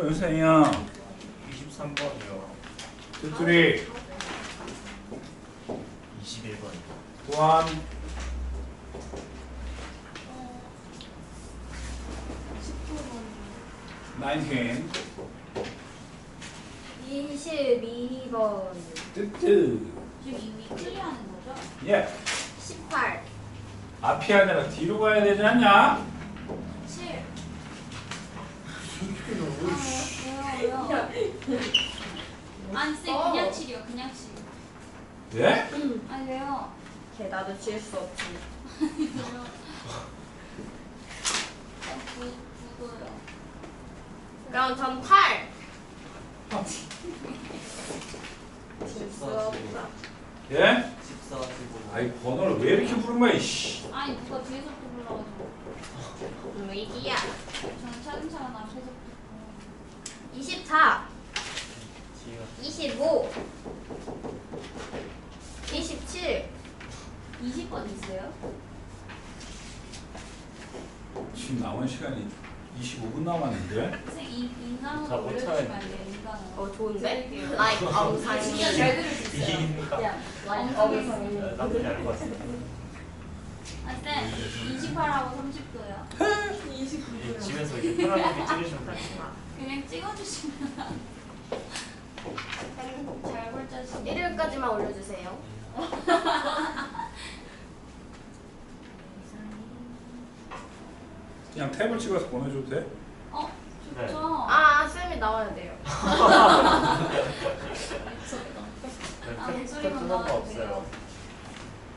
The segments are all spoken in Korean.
조윤생이야 23번이요. 둘둘이 21번. 또한 19 22번 뜨뜨 지금 이미 클리어하는 거죠? 예 18 앞이 아니라 뒤로 가야 되지 않냐? 7. 아, 왜요? 왜요? 아니 쌤 그냥 7이요 그냥 7. 예? 아니 왜요? 걔 나도 지을 수 없지 왜요? 구, 구고요. 그럼 전8 지을 수 없다 예? 14, 15. 아이 번호를 왜 이렇게 부른 거야 이씨 아니 누가 뒤에서부터 불러가지고 음, 이기야 저는 차근차근 앞에서부터 24 지가 25 27 20번 있어요? 지금 남은 시간이 25분 남았는데 쌤 이, 인간으로 다 올려주시면 못하네. 안 돼요 인간으로 어 좋은데? like 엉상이 진짜 잘 들을 수 있어요 이기니까. like 엉상이 나쁘지 않은 것 같습니다. 아 쌤 28하고 30도요 집에서 이렇게 편하게 찍으시면 돼요. 그냥 찍어주시면 일요일까지만 올려주세요 그냥 탭을 찍어서 보내줘도 돼? 어? 네. 좋죠? 아 쌤이 나와야 돼요 네, 아, 탭- 목소리만 탭 나와도 없어요. 돼요.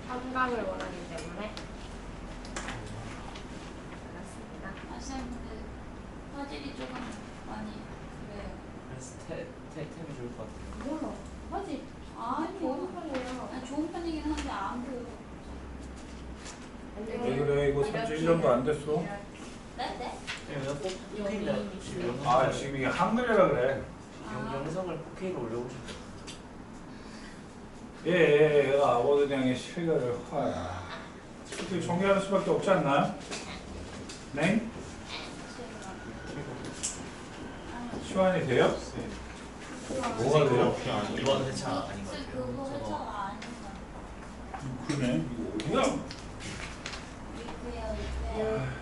한강을 원하기 때문에 알았습니다 아 쌤 근데 화질이 조금 많이 그래요 그래서 탭, 탭이 좋을 것 같아요. 몰라 화질 아니요 편이에요 아니, 좋은 편이긴 한데 안 보여요 왜 그래 이거 산지 1년도 안 됐어 네? 네? 왜냐면 꼭 4K다. 지금 영상, 아 지금 이게 한글이라 그래 영- 영상을 4K로 올려보고 싶어요. 예, 얘가 아버지량의 실력을 화야 어떻게 존경하는 수밖에 없지 않나요? 네? 시간이 돼요? 뭐가 돼요? 이번 회차 아닌 것쌤 같아요. 그거 저거 회차가 아닌가 그러네 이거 어디야? 위크예요 위크예요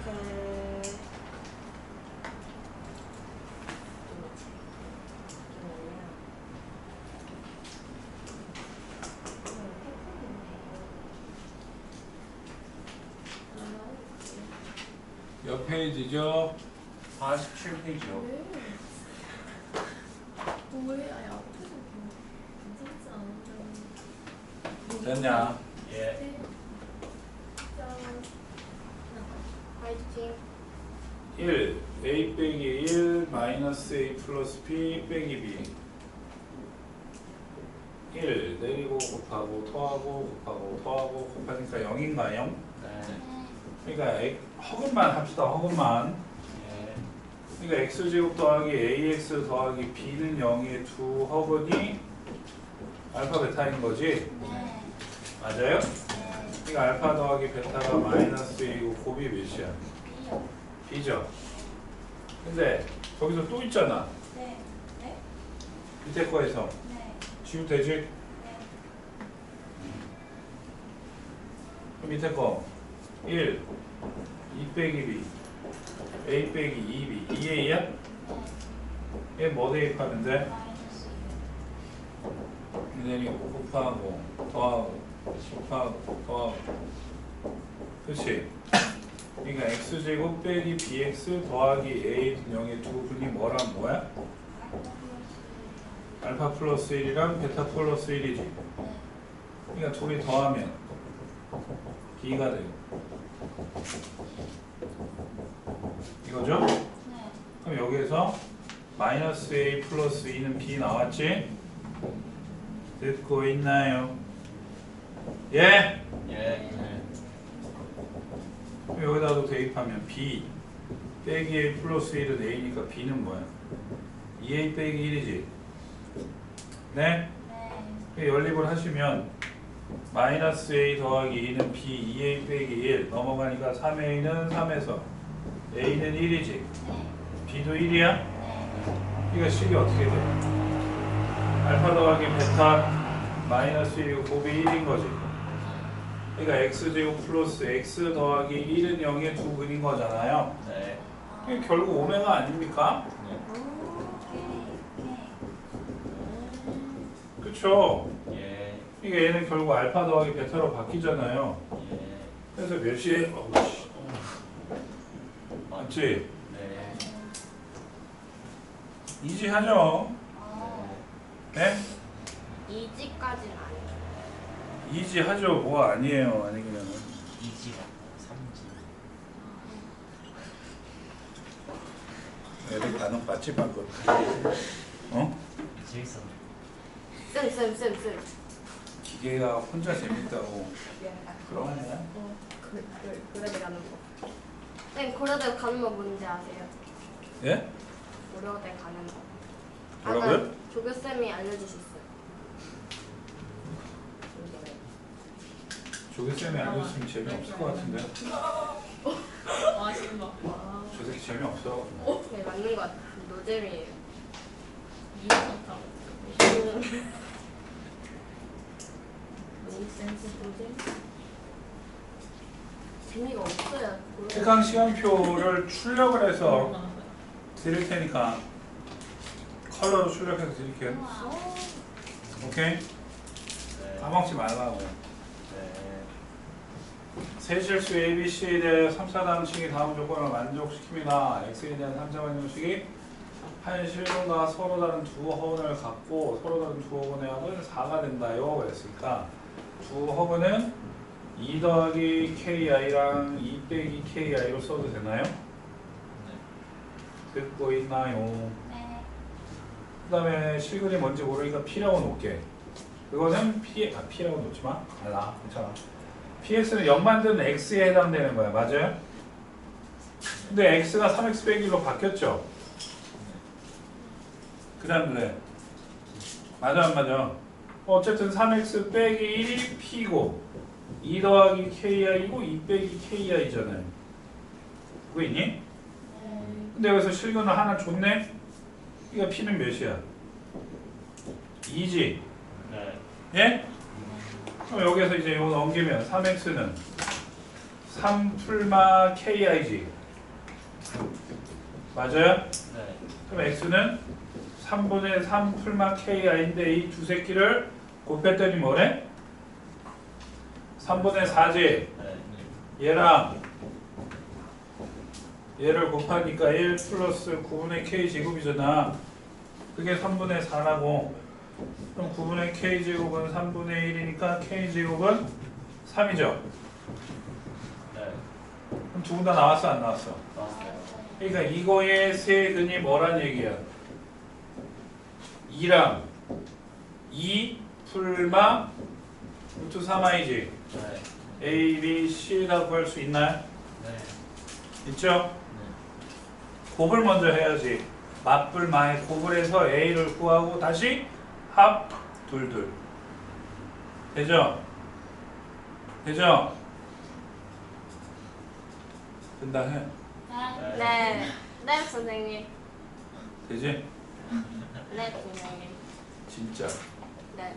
2 빼기 b 1 내리고 곱하고 토하고 곱하고 더하고 곱하니까 0인가 0? 네. 그러니까 허근만 합시다 허근만 네. 그러니까 x제곱 더하기 ax 더하기 b는 0에 2 허근이 알파 베타인 거지? 네. 맞아요? 네. 그러니까 알파 더하기 베타가 마이너스 2고 곱이 몇이야? b죠 근데 거기서 또 있잖아 밑에 거에서 네 지우면 되지? 네 밑에 거 1, 2 빼기 b a 빼기 2b 2a야? 네. 얘뭐 대입하면 돼? 마이너스 내리고 곱하고 더하고 곱하고 더하고 그치? 그러니까 x제곱 빼기 bx 더하기 a 0의 두 분이 뭐랑 뭐야? 알파 플러스 1이랑 베타 플러스 1이지 그러니까 둘이 더하면 b가 돼요 이거죠? 네 그럼 여기에서 마이너스 a 플러스 2는 b 나왔지? 듣고 있나요? 예? 예. 예. 그럼 여기다도 대입하면 b 빼기 a 플러스 1은 a니까 b는 뭐야? 2a 빼기 1이지? 네? 네. 그 연립을 하시면 마이너스 a 더하기 2는 b 2a 빼기 1 넘어가니까 3a는 3에서 a는 1이지 네. b도 1이야? 네. 이거 식이 어떻게 돼? 알파 더하기 베타 마이너스 1이고 곱이 1인 거지. 그러니까 x제곱 플러스 x 더하기 1은 0의 두 근인 거잖아요. 네. 이게 결국 오메가 아닙니까? 네. 오케이 그쵸? 예. 이게 얘는 결국 알파 더하기 베타로 바뀌잖아요. 예. 그래서 몇 시에? 어우 씨. 맞지? 네. 이지하죠? 어 네? 2지까지는 아니에요. 이지하죠. 뭐 아니에요. 아니 그냥. 2지 맞고 3지. 애들 간혹. 어? 재밌었네. 쌤 쌤 쌤 쌤. 기계가 혼자 재밌다고. 그런 거야? 어, 그, 그, 그래도 가는 거. 쌤 고려대 가는 거 뭔지 아세요? 예? 고려대 가는 거. 뭐라고요? 조교 쌤이 알려주셨어요. 조교쌤이 알려줬으면 재미없을 것 같은데 와 신나. 와. 저 새끼 재미없어 네 맞는 것 같아요. 노잼이에요. 이해졌다고. 노센스 노잼? 재미가 없어요. 특강 시간표를 출력을 해서 드릴 테니까 컬러로 출력해서 드릴게요 오케이? 네. 까먹지 말라고 네. 세실수 ABC에 대해 3, 4단식이 다음 조건을 만족시킵니다. X에 대한 3, 4 반영식이 한 실근과 서로 다른 두 허근을 갖고 서로 다른 두 허근의 합은 4가 된다요. 그랬으니까 두 허근은 2 더하기 KI랑 2 빼기 KI로 써도 되나요? 듣고 있나요? 네 그 다음에 실근이 뭔지 모르니까 P라고 놓을게. 그거는 P, 아, P라고 놓지 마. 알라. 괜찮아. PX는 연만드는 X에 해당되는 거야. 맞아요? 근데 X가 3X 빼기 1로 바뀌었죠? 그 다음 그래. 맞아, 안 맞아? 어쨌든 3X 빼기 1이 P고 2 더하기 KI고 2 빼기 KI잖아요. 그거 있니? 근데 여기서 실근을 하나 줬네? 이거 P는 몇이야? 2지? 네. 예? 그럼 여기서 이제 이거 넘기면 3x는 3 풀마 ki지 맞아요? 네. 그럼 x는 3분의 3 풀마 ki인데 이 두 새끼를 곱했더니 뭐래? 3분의 4지 네. 얘랑 얘를 곱하니까 1 플러스 9분의 k 제곱이잖아 그게 3분의 4라고 그럼 9분의 k 제곱은 3분의 1이니까 k 제곱은 3이죠 네. 그럼 두 분 다 나왔어 안 나왔어? 그러니까 이거의 세근이 뭐란 얘기야 2랑 2 풀마 루트 3i지 네. a, b, c다 구할 수 있나요? 네. 있죠? 곱을 먼저 해야지. 맞불 마에 곱을 해서 A를 구하고 다시 합 둘둘. 되죠? 되죠? 된다 해. 네 네. 네 선생님. 되지? 네 선생님. 진짜. 네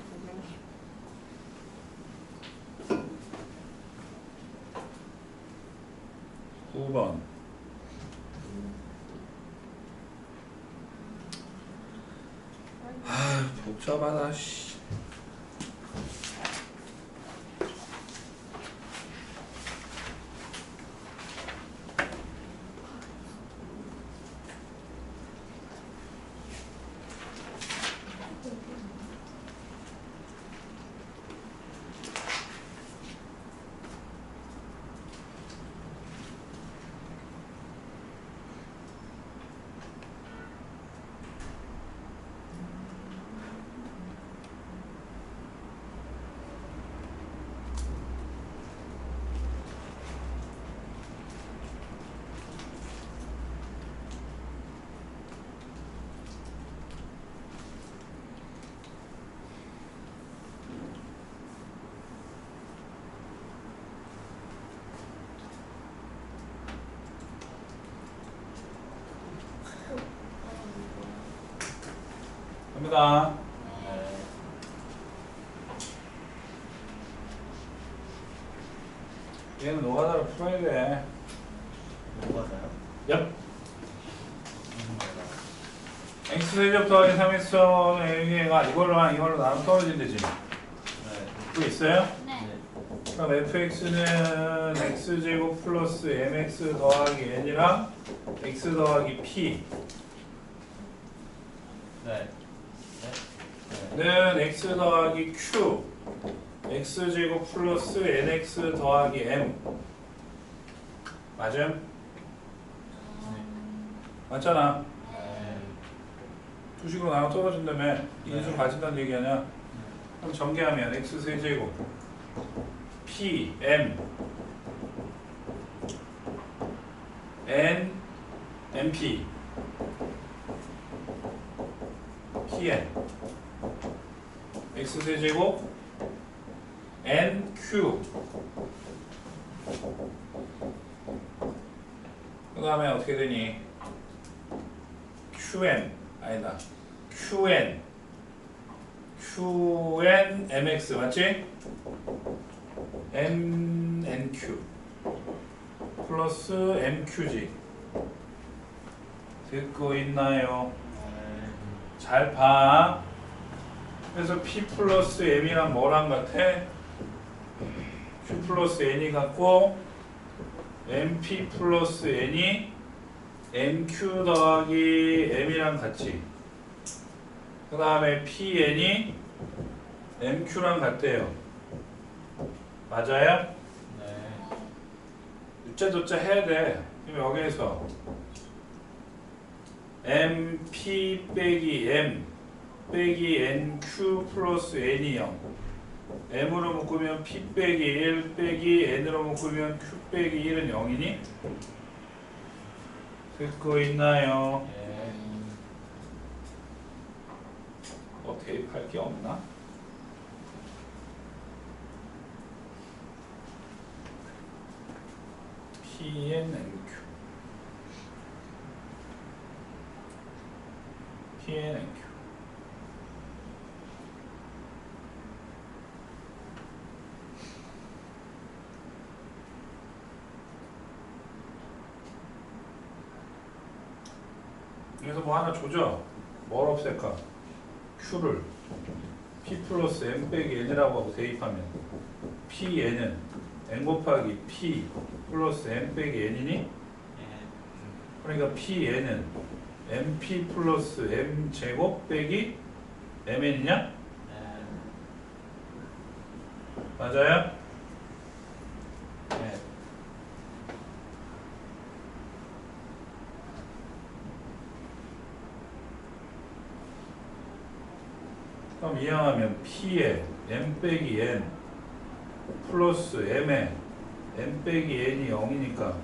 선생님. 구번 아, 복잡하다 씨. 갑니다. 네. 얘는 노가다로 풀어야 돼. 뭐가요? 얍. x 세제곱 더하기 3x는 얘가 이걸로 이걸로 나누면 떨어진대지. 네. 또 있어요? 네. 네. 그럼 fx는 x제곱 플러스 mx 더하기 n이랑 x 더하기 p 네. 네. 는 x 더하기 q x제곱 플러스 nx 더하기 m 맞음? 맞잖아 네. 두 식으로 나눠 떨어진다며 인수 네. 가진다는 얘기 아니야 그럼 전개하면 x 세제곱 p m n mp pn x 세제곱 n q 그 다음에 어떻게 되니 qn 아니다 qn qn mx 맞지? m nq 플러스 mqg 듣고 있나요? 네. 잘 봐. 그래서 p 플러스 m이랑 뭐랑 같아? q 플러스 n이 같고 mp 플러스 n이 mq 더하기 m이랑 같지. 그 다음에 pn이 mq랑 같대요. 맞아요? 네. 우짜조짜 해야 돼. 그럼 여기에서 mp 빼기 m 빼기 nq 플러스 n이 0 m으로 묶으면 p 빼기 1 빼기 n으로 묶으면 q 빼기 1은 0이니? 듣고 있나요? 네. 뭐 대입할 게 없나? PNNQ PNNQ 여기서 뭐 하나 조져 뭘 없앨까? Q를 P 플러스 M 빼기 N이라고 하고 대입하면 PN은 N 곱하기 P 플러스 M 빼기 N이니? 네. 그러니까 PN은 MP 플러스 M 제곱 빼기 MN이냐? 네. 맞아요? 네. 그럼 이항하면 P에 M 빼기 N 플러스 M에 M 빼기 N이 0이니까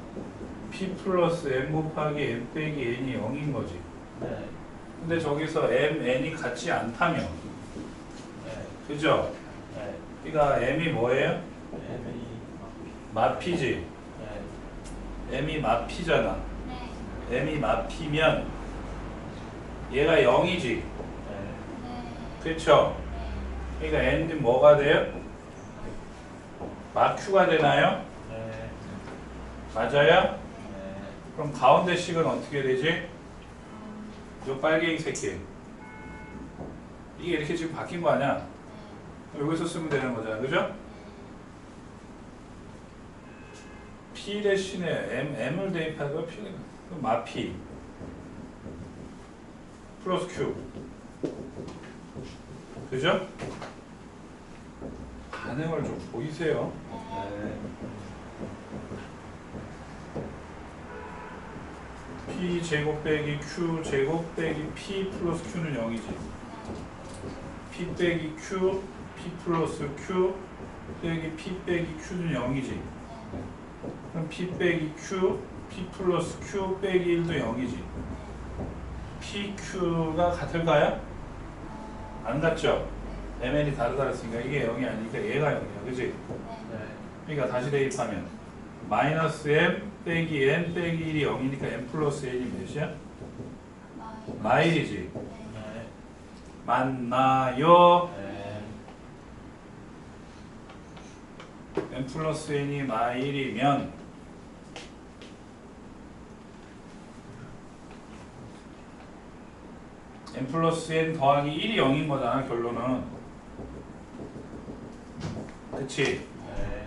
P 플러스 M 곱하기 M 빼기 N이 0인 거지. 네. 근데 저기서 M, N이 같지 않다며. 네. 그죠? 네. 그러니까 M이 뭐예요? M 마피지. 네. M이 마피잖아. 네. M이 마피면 얘가 0이지. 네. 네. 그쵸? 그러니까 N은 뭐가 돼요? 마큐가 되나요? 네. 맞아요? 네. 그럼 가운데 식은 어떻게 되지? 요 빨갱이 새끼. 이게 이렇게 지금 바뀐 거 아니야? 여기서 쓰면 되는 거잖아. 그죠? P 대신에 M, M을 대입하고 그럼 마피 플러스 Q 그죠? 반응을 좀 보이세요. 네. P 제곱 빼기 Q 제곱 빼기 P 플러스 Q는 0이지. P 빼기 Q, P 플러스 Q 빼기 P 빼기 Q는 0이지. 그럼 P 빼기 Q, P 플러스 Q 빼기 1도 0이지. PQ가 같을까요? 안 같죠? MN이 다르다 했으니까 이게 0이 아니니까 얘가 0이야. 그지? 네. 그러니까 다시 대입하면 마이너스 M 빼기 N 빼기 1이 0이니까 M 플러스 N이 몇이야? 마이. 마일이지. 네. 맞나요? 네. n 플러스 n이 마일이면 n 플러스 n 더하기 1이 0인 거잖아 결론은 그치? 네.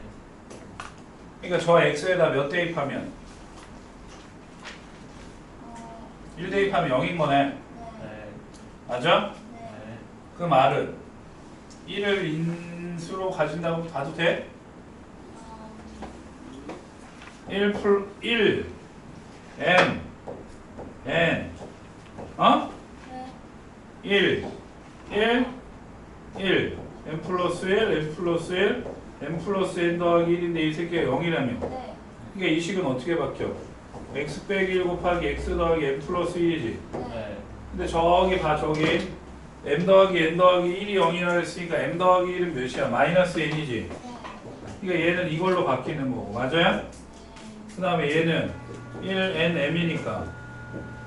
그러니까 저 x에다 몇 대입하면 어, 1 대입하면 0인 거네. 맞아? 그 말은 1을 인수로 가진다고 봐도 돼? 어, 1풀1 n n 어? 네. 1 1 1 n 플러스 1 n 플러스 1 n 플러스 n 더하기 1인데 이 새끼가 0이라며 네. 그러니까 이 식은 어떻게 바뀌어? x 빼기 1 곱하기 x 더하기 n 플러스 1이지 네. 근데 저기 봐 저기 m 더하기 n 더하기 1이 0이라 했으니까 m 더하기 1은 몇이야? 마이너스 n이지 네. 그러니까 얘는 이걸로 바뀌는 거고 맞아요? 그 다음에 얘는 1 n m이니까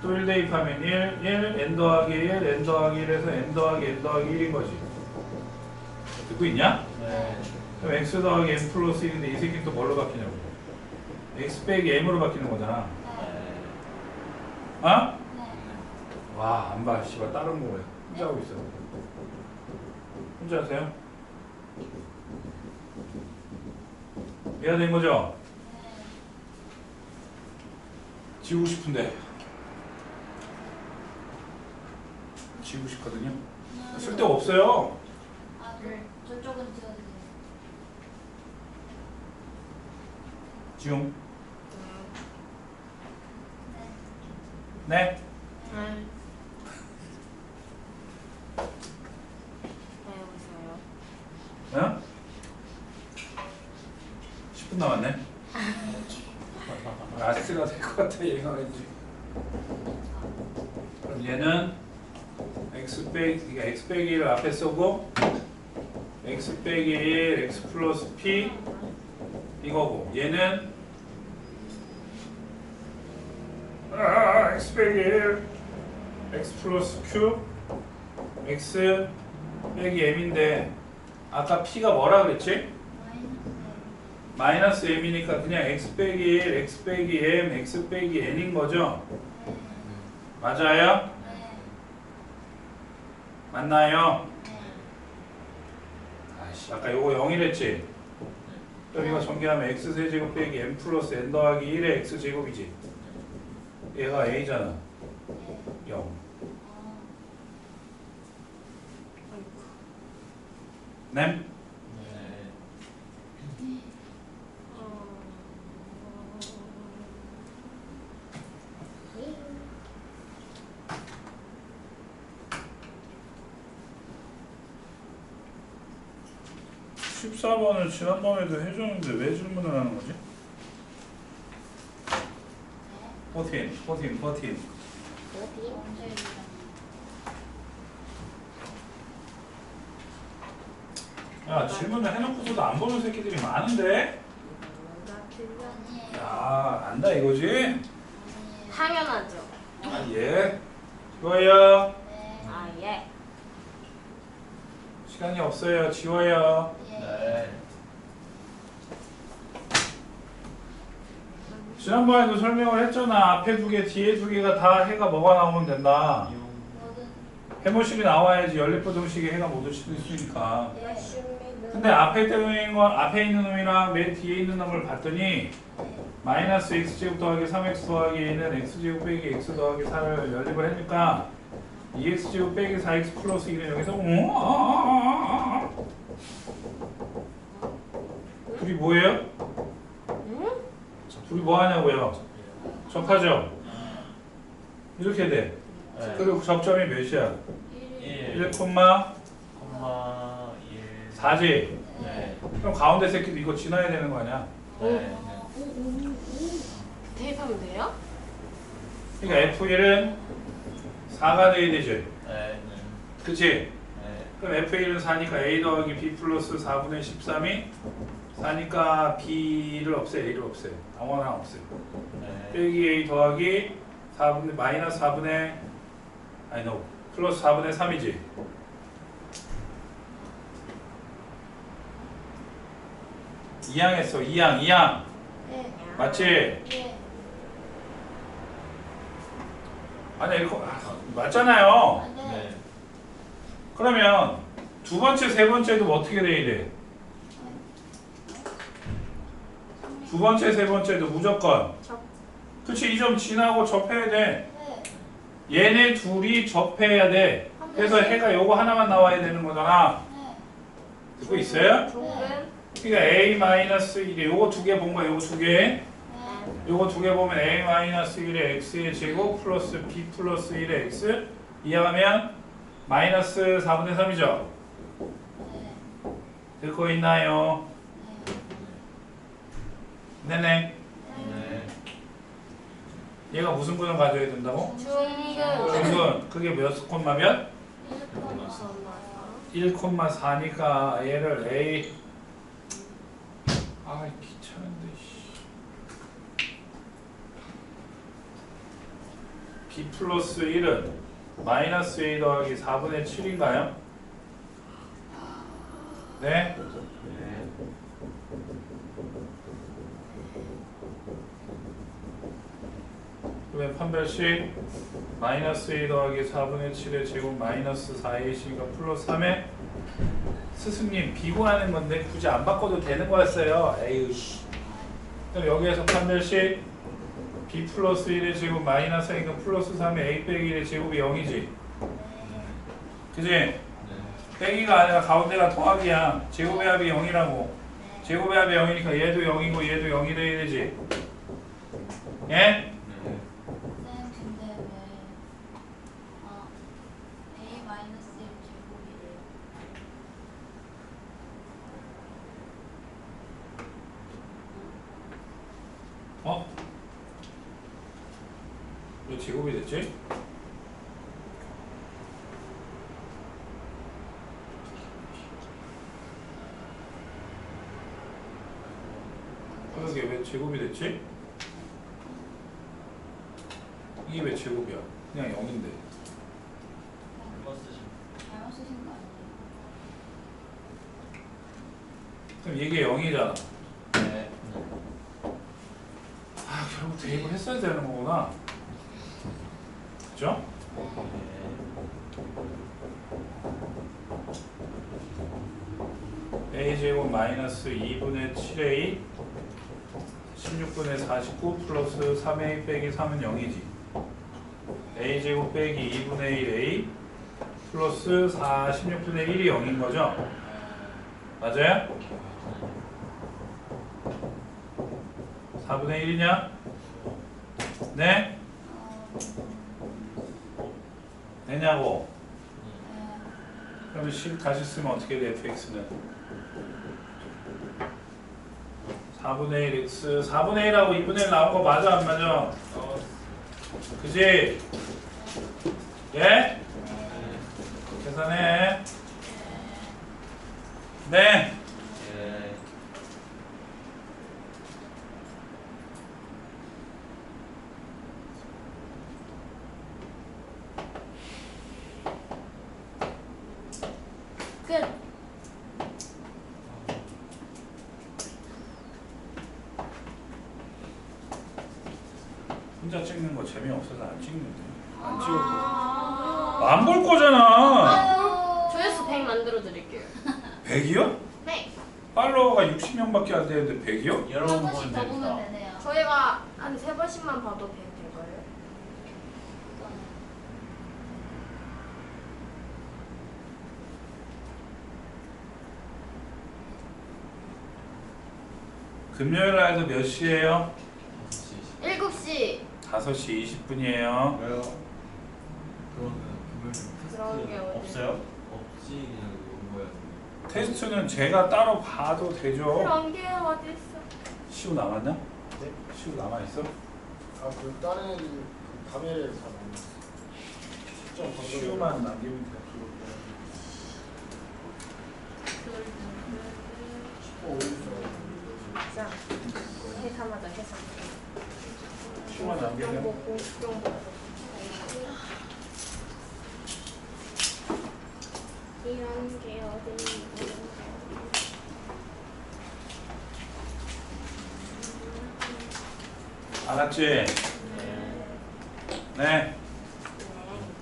또1 대입하면 1 1 n 더하기 1 n 더하기 1에서 n 더하기 n 더하기 1인 거지 듣고 있냐? 네. 그럼 x 더하기 n 플러스 1인데 이 새끼는 또 뭘로 바뀌냐고 x 빼기 m으로 바뀌는 거잖아 네. 어? 네. 와, 안 봐. 씨발 다른 거 왜? 혼자 하고 있어. 혼자 하세요? 이해가 된 거죠? 지우고 싶은데. 지우고 싶거든요. 쓸데가 없어요. 아, 저, 저쪽은 지워도 돼요. 지움. 네. 네. 있어요. 응? 10분 남았네. 아스가 될 것 같아 얘가 왠지. 그럼 얘는 x 빼기 그러니까 x 빼기 1을 앞에 쓰고 x 빼기 1 x 플러스 p 이거고 얘는 아, x 빼기 1 x 플러스 q x 빼기 m인데 아까 p가 뭐라 그랬지? 마이너스 m이니까 그냥 x 빼기 1, x 빼기 m, x 빼기 n인 거죠? 맞아요? 네. 맞나요? 네. 아이씨, 아까 요거 0이랬지? 그럼 이거 전개하면 x 세제곱 빼기 m 플러스 n 더하기 1의 x 제곱이지? 얘가 a잖아. 0. 어, 네? 14번을 지난번에도 해줬는데 왜 질문을 하는 거지? 14, 14, 14. 언제 일어나? 야 질문을 해놓고서도 안 보는 새끼들이 많은데? 야 안다 이거지? 당연하죠. 아 예. 지워요. 네. 아 예. 시간이 없어요. 지워요. 예. 네. 지난번에도 설명을 했잖아. 앞에 두 개, 뒤에 두 개가 다 해가 뭐가 나오면 된다. 해모식이 나와야지 연립부 등식에 해가 못올 수도 있으니까. 예. 근데 앞에 있는 건 앞에 있는 놈이랑 맨 뒤에 있는 놈을 봤더니 마이너스 x 제곱 더하기 3x 더하기 는 x 제곱 빼기 x 더하기 4를 연립을 하니까 2x 제곱 빼기 4x 플러스 1은 여기서 어? 둘이 뭐예요? 응? 둘이 뭐 하냐고요? 접하죠? 이렇게 돼. 네. 그리고 접점이 몇이야? 1. 1, 1, 콤마 콤마 1. 4지? 네. 그럼 가운데 새끼도 이거 지나야 되는 거 아니야? 네. 대입하면 돼요? 그러니까 F1은 4가 돼야 되지. 네. 그치? 네. 그럼 F1은 4니까 A 더하기 B 플러스 4분의 13이 4니까 B를 없애 A를 없애 아무나 하나 없애요. 네. 빼기 A 더하기 4분의 마이너스 4분의 아니 no 플러스 4분의 3이지 2항 했어. 2항. 2항. 네. 맞지? 네. 아니 이렇게 아, 맞잖아요 네. 네. 그러면 두 번째 세 번째도 어떻게 돼야 돼? 두 번째 세 번째도 무조건 접. 그치 이 점 지나고 접해야 돼 네. 얘네 둘이 접해야 돼 그래서 해가 요거 하나만 나와야 되는 거잖아 네. 듣고 있어요? 그러니까 a-1에 요거 두 개 본 거야 요거 두개 네. 요거 두 개 보면 a-1의 x의 제곱 플러스 b 플러스 1의 x 이해하면 마이너스 4분의 3이죠 네. 듣고 있나요? 네. 네네 네. 얘가 무슨 분을 가져야 된다고? 중근. 중근 그게 몇 콤마 몇? 1, 1,4니까 얘를 a 아 귀찮은데 씨. b 플러스 1은 마이너스 a 더하기 4분의 7인가요? 네? 네. 그러면 판별식 마이너스 a 더하기 4분의 7의 제곱 마이너스 4a씨가 플러스 3에 스승님 비고하는 건데 굳이 안 바꿔도 되는 거였어요 에휴 씨 그럼 여기에서 판별식 b 플러스 1의 제곱 마이너스 a가 플러스 3의 a 빼기 1의 제곱이 0이지 그지? 네. 빼기가 아니라 가운데가 더하기야 제곱의 합이 0이라고 제곱의 합이 0이니까 얘도 0이고 얘도 0이 돼야 되지 예? 네. 쌤 근데 왜 아, a 마이너스 1 제곱이래요? 어? 왜 제곱이 됐지? 그러게 왜 제곱이 됐지? 이게 왜 제곱이야? 그냥 0인데 한번 쓰시면. 잘못 쓰신 거 아니에요? 그럼 이게 0이잖아 네. 아 결국 대입을 했어야 되는 거구나 그죠? a제곱 마이너스 2분의 7a 16분의 49 플러스 3a 빼기 3은 0이지 a제곱 빼기 2분의 1a 플러스 4 16분의 1이 0인 거죠? 맞아요? 4분의 1이냐? 네? 되냐고? 네. 그러면 10 다시 쓰면 어떻게 돼 fx는? 4분의 1 x 4분의 1하고 2분의 1 나온 거 맞아 안 맞아? 그지? 예? 네. 계산해 네 네. 혼자 찍는 거 재미없어서 안 찍는데 안 찍어도 아. 안볼 거잖아 아유. 조회수 100 만들어 드릴게요. 100이요? 네. 팔로워가 60명밖에 안 되는데 100이요? 여러 한번 보면 더 보면 됩니다. 되네요. 저희가 한 세 번씩만 봐도 100 될걸요? 금요일 날도 몇 시예요? 7시 5시 20분이에요 왜요? 그러면 금요일 그런 게 어디- 없어요? 없지 그냥 이거 뭐야? 테스트는 제가 따로 봐도 되죠 그런 게 어딨어? 시우 남았냐? 네? 시우 남아있어? 아, 그 다른 애들 그 밤에 다 방금 시우만 남기면 돼 어, 어디서? 자, 해삼하자 해삼. 슈만 남기면 이런 게 어디 있는 알았지? 네. 네.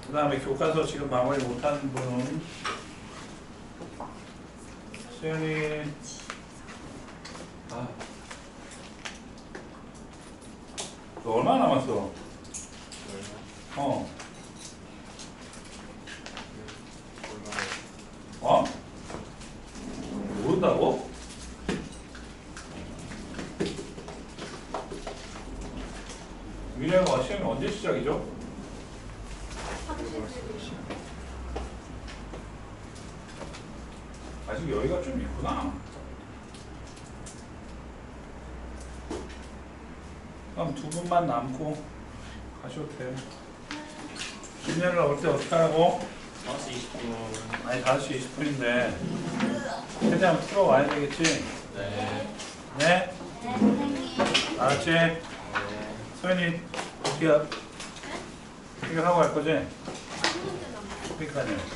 그 다음에 교과서 지금 마무리 못하는 분. 수연이. 너 얼마 남았어? 어. 어? 모른다고? 미래가 시험이 언제 시작이죠? 아직 여기가 좀 있구나. 그럼 두 분만 남고 가셔도 돼요. 김연을 올때 어떻게 하고? 5시 20분. 아니 5시 20분인데 최대한 풀어와야 되겠지? 네. 네? 네, 선생님. 알았지? 네. 소연이 어떻게 해? 해결하고 갈 거지? 그러니까요